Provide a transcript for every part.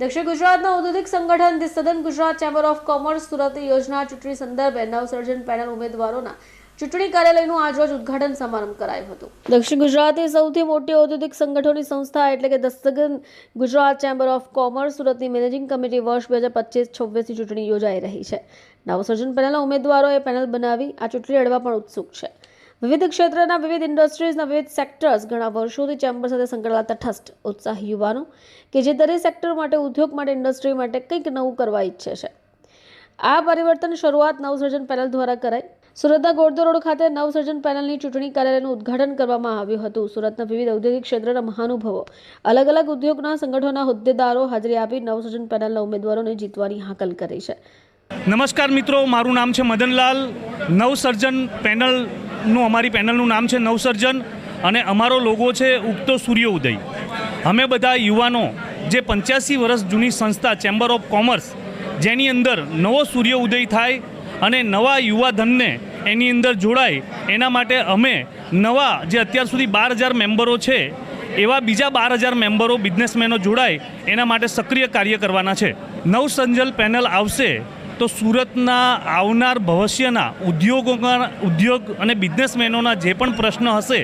દક્ષિણ ગુજરાતના ઔદ્યોગિક સંગઠન ધી સદન ગુજરાત ચેમ્બર ઓફ કોમર્સ સુરતની યોજના ચૂંટણી સંદર્ભે નવસર્જન પેનલ ઉમેદવારોના ચૂંટણી કાર્યાલયનું આજરોજ ઉદઘાટન સમારંભ કરાયું હતું. દક્ષિણ ગુજરાતની સૌથી મોટી ઔદ્યોગિક સંગઠનોની સંસ્થા એટલે કે દસ્તગન ગુજરાત ચેમ્બર ઓફ કોમર્સ સુરતની મેનેજિંગ કમિટી વર્ષ બે હજાર પચીસ છવ્વીસની ચૂંટણી યોજાઈ રહી છે. નવસર્જન પેનલના ઉમેદવારોએ પેનલ બનાવી આ ચૂંટણી લડવા પણ ઉત્સુક છે. વિવિધ ક્ષેત્રના વિવિધ ઇન્ડસ્ટ્રીઝના વિવિધ સેક્ટર્સ ઘણા વર્ષોથી ચેમ્બર સાથે સંકળાયેલા તટસ્થ ઉત્સાહી યુવાનો કે જે દરેક સેક્ટર માટે, ઉદ્યોગ માટે ઇન્ડસ્ટ્રી માટે કંઈક નવું કરવા ઈચ્છે છે. આ પરિવર્તન શરૂઆત નવસર્જન પેનલ દ્વારા કરાઈ. સુરતના ગોરધો રોડ ખાતે નવસર્જન પેનલની ચૂંટણી કાર્યાલયનું ઉદ્ઘાટન કરવામાં આવ્યું હતું. સુરતના વિવિધ ઔદ્યોગિક ક્ષેત્રના મહાનુભાવો અલગ અલગ ઉદ્યોગના સંગઠનોના હોદ્દેદારો હાજરી આપી નવસર્જન પેનલના ઉમેદવારોને જીતવાની હાકલ કરી છે. નમસ્કાર મિત્રો, મારું નામ છે મદનલાલ. નવસર્જન પેનલનું અમારી પેનલનું નામ છે નવસર્જન અને અમારો લોગો છે ઉગતો સૂર્ય ઉદય. અમે બધા યુવાનો જે પંચ્યાસી વર્ષ જૂની સંસ્થા ચેમ્બર ઓફ કોમર્સ જેની અંદર નવો સૂર્ય ઉદય થાય અને નવા યુવાધનને એની અંદર જોડાય, એના માટે અમે નવા જે અત્યાર સુધી બાર હજાર મેમ્બરો છે, એવા બીજા બાર હજાર મેમ્બરો, બિઝનેસમેનો જોડાય, એના માટે સક્રિય કાર્ય કરવાના છે. નવસંજલ પેનલ આવશે તો સુરતના આવનાર ભવિષ્યના ઉદ્યોગોના ઉદ્યોગ અને બિઝનેસમેનોના જે પણ પ્રશ્ન હશે,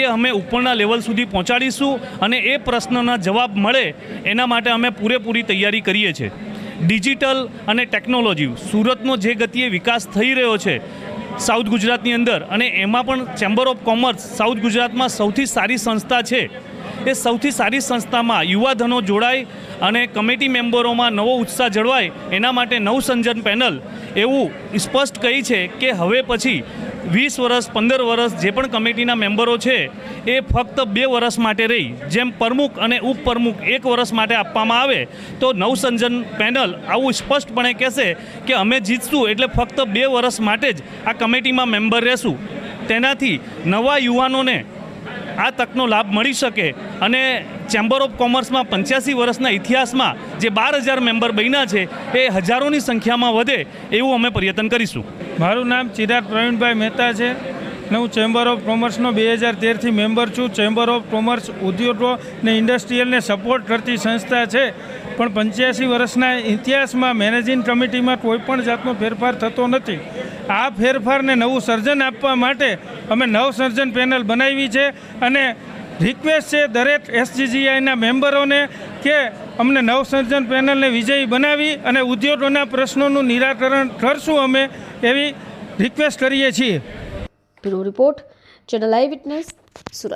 એ અમે ઉપરના લેવલ સુધી પહોંચાડીશું અને એ પ્રશ્નના જવાબ મળે એના માટે અમે પૂરેપૂરી તૈયારી કરીએ છીએ. ડિજિટલ અને ટેકનોલોજી, સુરતનો જે ગતિએ વિકાસ થઈ રહ્યો છે સાઉથ ગુજરાતની અંદર અને એમાં પણ ચેમ્બર ઓફ કોમર્સ સાઉથ ગુજરાતમાં સૌથી સારી સંસ્થા છે. એ સૌથી સારી સંસ્થામાં યુવાધનો જોડાય અને કમિટી મેમ્બરોમાં નવો ઉત્સાહ જળવાય એના માટે નવસંજન પેનલ એવું સ્પષ્ટ કહી છે કે હવે પછી વીસ વર્ષ પંદર વર્ષ જે પણ કમિટીના મેમ્બરો છે એ ફક્ત બે વર્ષ માટે રહી. જેમ પ્રમુખ અને ઉપપ્રમુખ એક વર્ષ માટે આપવામાં આવે તો નવસંજન પેનલ આવું સ્પષ્ટપણે કહેશે કે અમે જીતશું એટલે ફક્ત બે વર્ષ માટે જ આ કમિટીમાં મેમ્બર રહેશું. તેનાથી નવા યુવાનોને આ તકનો લાભ મળી શકે. અને ચેમ્બર ઓફ કોમર્સમાં પંચ્યાસી વર્ષના ઇતિહાસમાં જે બાર હજાર મેમ્બર બન્યા છે, એ હજારોની સંખ્યામાં વધે એવું અમે પ્રયત્ન કરીશું. મારું નામ ચિરાગ પ્રવીણભાઈ મહેતા છે ને હું ચેમ્બર ઓફ કોમર્સનો બે હજાર તેરથી મેમ્બર છું. ચેમ્બર ઓફ કોમર્સ ઉદ્યોગો ને ઇન્ડસ્ટ્રીયલને સપોર્ટ કરતી સંસ્થા છે. પણ પંચ્યાસી વર્ષના ઇતિહાસમાં મેનેજિંગ કમિટીમાં કોઈ પણ જાતનો ફેરફાર થતો નથી. આ ફેરફારને નવું સર્જન આપવા માટે અમે નવસર્જન પેનલ બનાવી છે અને રિક્વેસ્ટ છે દરેક એસજીજીઆઈના મેમ્બરોને કે અમને નવસર્જન પેનલને વિજયી બનાવી અને ઉદ્યોગોના પ્રશ્નોનું નિરાકરણ કરશું અમે એવી રિક્વેસ્ટ કરીએ છીએ. Report, channel I witness, Surat.